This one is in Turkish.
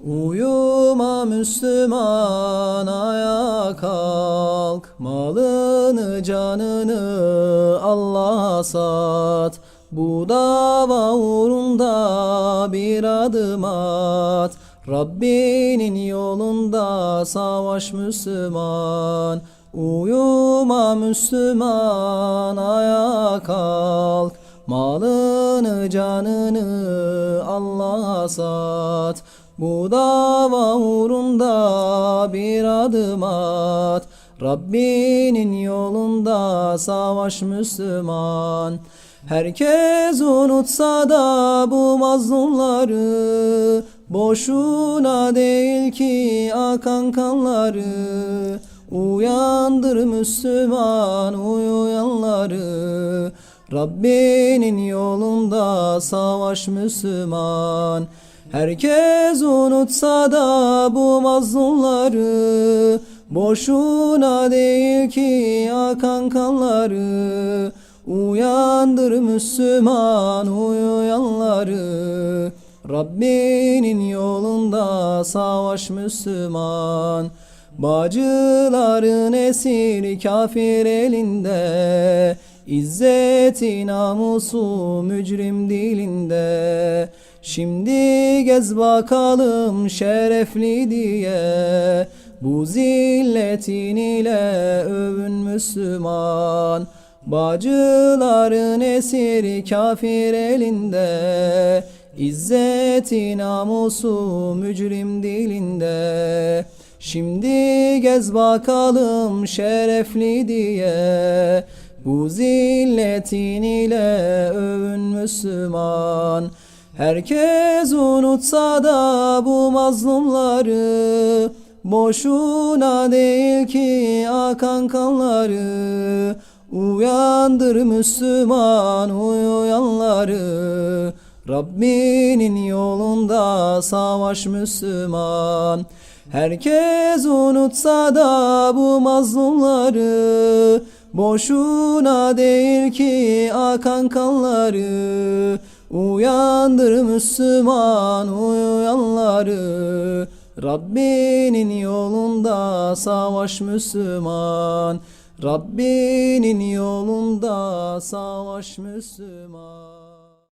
Uyuma Müslüman ayağa kalk. Malını canını Allah'a sat. Bu dava uğrunda bir adım at. Rabbinin yolunda savaş Müslüman. Uyuma Müslüman ayağa kalk. Malını canını Allah'a sat Bu dava uğrunda bir adım at. Rabbinin yolunda savaş Müslüman. Herkes unutsa da bu mazlumları Boşuna değil ki akan kanları. Uyandır Müslüman uyuyanları. Rabbinin yolunda savaş Müslüman Herkes unutsa da bu mazlumları Boşuna değil ki akan kanları. Uyandır Müslüman uyuyanları Rabbinin yolunda savaş Müslüman. Bacıların esiri kafir elinde İzzeti namusu mücrim dilinde. Şimdi gez bakalım şerefli diye. Bu zilletin ile övün Müslüman. Bacıların esiri kafir elinde. İzzeti namusu mücrim dilinde. Şimdi gez bakalım şerefli diye Bu zilletin ile övün Müslüman. Herkes unutsa da bu mazlumları Boşuna değil ki akan kanları. Uyandır Müslüman uyuyanları Rabbinin yolunda savaş Müslüman. Herkes unutsa da bu mazlumları Boşuna değil ki akan kanları Uyandır Müslüman uyuyanları Rabbinin yolunda savaş Müslüman Rabbinin yolunda savaş Müslüman